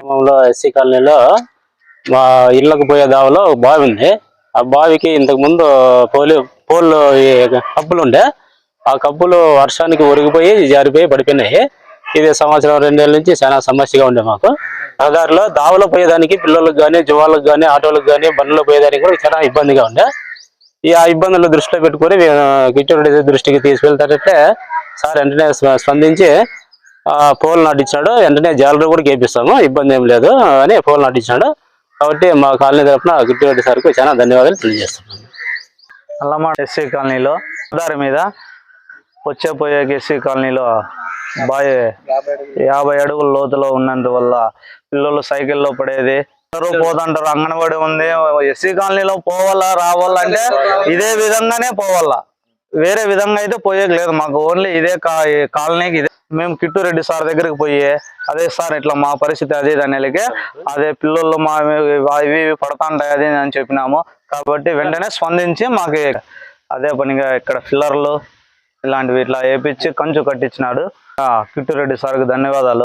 గ్రామంలో ఎస్సీ కాలనీలో మా ఇళ్ళకు పోయే దావలో బావి ఉంది. ఆ బావికి ఇంతకు ముందు పోలి పోల్ ఈ కప్పులు ఉండే. ఆ కప్పులు వర్షానికి ఒరిగిపోయి జారిపోయి పడిపోయినాయి. ఇది సంవత్సరం రెండేళ్ళ నుంచి చాలా సమస్యగా ఉండే మాకు. రహదారిలో దావలో పోయేదానికి పిల్లలకు కానీ జువాలకు కానీ ఆటోలకు కానీ బండ్లో పోయేదానికి కూడా చాలా ఇబ్బందిగా ఉండే. ఈ ఆ ఇబ్బందులు దృష్టిలో పెట్టుకొని కిచ్చోడి దృష్టికి తీసుకెళ్తారంటే సార్ వెంటనే స్పందించి పోల్ నాటించాడు వెంటనే జాలరీ కూడా గేపిస్తాము ఇబ్బంది ఏం లేదు అని పోల్ నాటించాడు కాబట్టి మా కాలనీ తరఫున గిట్టిరెడ్డి సార్కు చాలా ధన్యవాదాలు తెలియజేస్తున్నాను. అల్లమాట ఎస్సీ కాలనీలో దారి మీద వచ్చే పోయే ఎస్సీ కాలనీలో బాయ్ యాభై అడుగుల లోతులో ఉన్నందువల్ల పిల్లలు సైకిల్లో పడేది. అందరూ పోతుంటారు అంగన్వాడి ఉంది. ఎస్సీ కాలనీలో పోవాలా రావాలా అంటే ఇదే విధంగానే పోవాలా. వేరే విధంగా అయితే పోయేది లేదు. మాకు ఓన్లీ ఇదే కా కాలనీకి ఇదే మేము కిట్టు రెడ్డి సార్ దగ్గరికి పోయి అదే సార్ ఇట్లా మా పరిస్థితి అదే దానికి అదే పిల్లలు మా ఇవి ఇవి పడతాంటాయి అది అని చెప్పినాము. కాబట్టి వెంటనే స్పందించి మాకు అదే పనిగా ఇక్కడ ఫిల్లర్లు ఇలాంటివి ఇట్లా వేపించి కంచు కట్టించినాడు. ఆ, కిట్టు రెడ్డి సార్కి ధన్యవాదాలు.